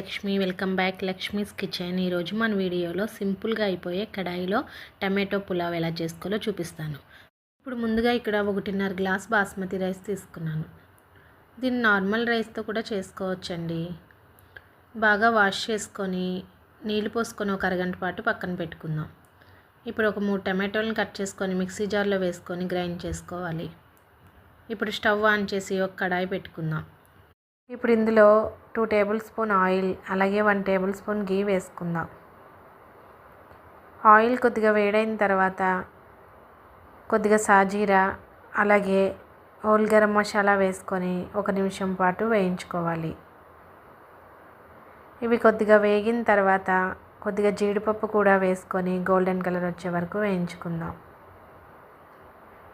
Lakshmi welcome back Lakshmi's kitchen. ఈరోజు మన వీడియోలో సింపుల్గా అయిపోయే కడాయిలో టమాటో పులావ్ ఎలా చేసుకోవాలో చూపిస్తాను. ఇప్పుడు ముందుగా ఇక్కడ ఒకటిన్నర గ్లాస్ బాస్మతి రైస్ తీసుకున్నాను. దీన్ని నార్మల్ రైస్తో కూడా చేసుకోవచ్చండి. బాగా వాష్ చేసుకొని నీళ్ళు పోసుకొని ఒక అరగంట పాటు పక్కన పెట్టుకుందాం. ఇప్పుడు ఒక మూడు టమాటోలను కట్ చేసుకొని మిక్సీ జార్లో వేసుకొని గ్రైండ్ చేసుకోవాలి. ఇప్పుడు స్టవ్ ఆన్ చేసి ఒక కడాయి పెట్టుకుందాం. ఇప్పుడు ఇందులో టూ టేబుల్ స్పూన్ ఆయిల్ అలాగే వన్ టేబుల్ స్పూన్ గీ వేసుకుందాం. ఆయిల్ కొద్దిగా వేడైన తర్వాత కొద్దిగా సాజీరా అలాగే ఓల్ గరం మసాలా వేసుకొని ఒక నిమిషం పాటు వేయించుకోవాలి. ఇవి కొద్దిగా వేగిన తర్వాత కొద్దిగా జీడిపప్పు కూడా వేసుకొని గోల్డెన్ కలర్ వచ్చే వరకు వేయించుకుందాం.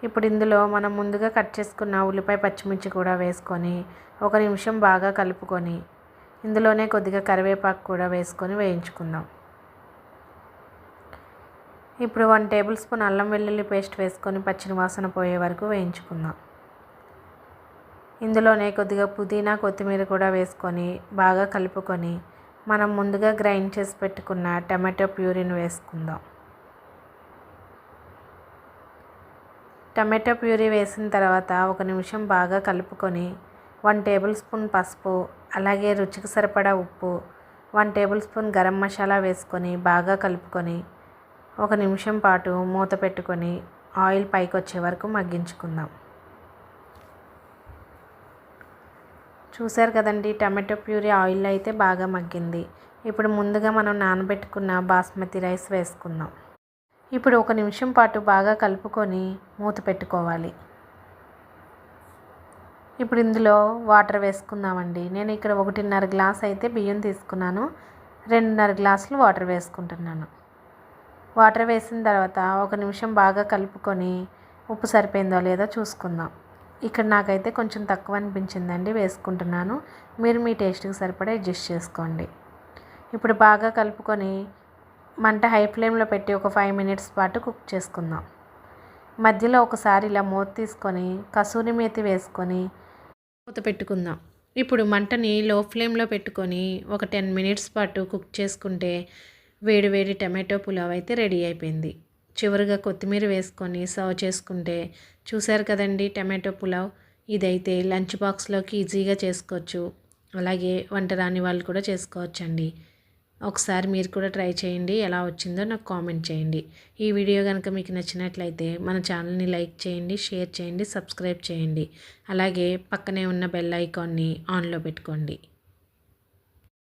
ఇప్పుడు ఇందులో మనం ముందుగా కట్ చేసుకున్న ఉల్లిపాయ పచ్చిమిర్చి కూడా వేసుకొని ఒక నిమిషం బాగా కలుపుకొని ఇందులోనే కొద్దిగా కరివేపాకు కూడా వేసుకొని వేయించుకుందాం. ఇప్పుడు వన్ టేబుల్ స్పూన్ అల్లం వెల్లుల్లి పేస్ట్ వేసుకొని పచ్చిన వాసన పోయే వరకు వేయించుకుందాం. ఇందులోనే కొద్దిగా పుదీనా కొత్తిమీర కూడా వేసుకొని బాగా కలుపుకొని మనం ముందుగా గ్రైండ్ చేసి పెట్టుకున్న టమాటో ప్యూరీని వేసుకుందాం. టమాటో ప్యూరీ వేసిన తర్వాత ఒక నిమిషం బాగా కలుపుకొని వన్ టేబుల్ స్పూన్ పసుపు అలాగే రుచికి సరిపడా ఉప్పు one tablespoon garam masala వేసుకొని బాగా కలుపుకొని ఒక నిమిషం పాటు మూత పెట్టుకొని ఆయిల్ పైకి వచ్చే వరకు మగ్గించుకుందాం. చూసారు కదండి టమాటో ప్యూరీ ఆయిల్ అయితే బాగా మగ్గింది. ఇప్పుడు ముందుగా మనం నానబెట్టుకున్న బాస్మతి రైస్ వేసుకుందాం. ఇప్పుడు ఒక నిమిషం పాటు బాగా కలుపుకొని మూత పెట్టుకోవాలి. ఇప్పుడు ఇందులో వాటర్ వేసుకుందామండి. నేను ఇక్కడ ఒకటిన్నర గ్లాస్ అయితే బియ్యం తీసుకున్నాను. రెండున్నర గ్లాసులు వాటర్ వేసుకుంటున్నాను. వాటర్ వేసిన తర్వాత ఒక నిమిషం బాగా కలుపుకొని ఉప్పు సరిపోయిందో లేదో చూసుకుందాం. ఇక్కడ నాకైతే కొంచెం తక్కువ అనిపించిందండి వేసుకుంటున్నాను. మీరు మీ టేస్ట్కి సరిపడా అడ్జస్ట్ చేసుకోండి. ఇప్పుడు బాగా కలుపుకొని మంట హై ఫ్లేమ్లో పెట్టి ఒక ఫైవ్ మినిట్స్ పాటు కుక్ చేసుకుందాం. మధ్యలో ఒకసారి ఇలా మూత తీసుకొని కసూరి మేతి వేసుకొని మూత పెట్టుకుందాం. ఇప్పుడు మంటని లో ఫ్లేమ్లో పెట్టుకొని ఒక టెన్ మినిట్స్ పాటు కుక్ చేసుకుంటే వేడి వేడి టమాటో పులావ్ అయితే రెడీ అయిపోయింది. చివరిగా కొత్తిమీర వేసుకొని సర్వ్ చేసుకుంటే చూశారు కదండి టమాటో పులావ్? ఇదైతే లంచ్ బాక్స్లోకి ఈజీగా చేసుకోవచ్చు. అలాగే వంట రాని వాళ్ళు కూడా చేసుకోవచ్చండి. ఒకసారి మీరు కూడా ట్రై చేయండి. ఎలా వచ్చిందో నాకు కామెంట్ చేయండి. ఈ వీడియో కనుక మీకు నచ్చినట్లయితే మన ఛానల్ని లైక్ చేయండి షేర్ చేయండి సబ్స్క్రైబ్ చేయండి. అలాగే పక్కనే ఉన్న బెల్ ఐకాన్ని ఆన్లో పెట్టుకోండి.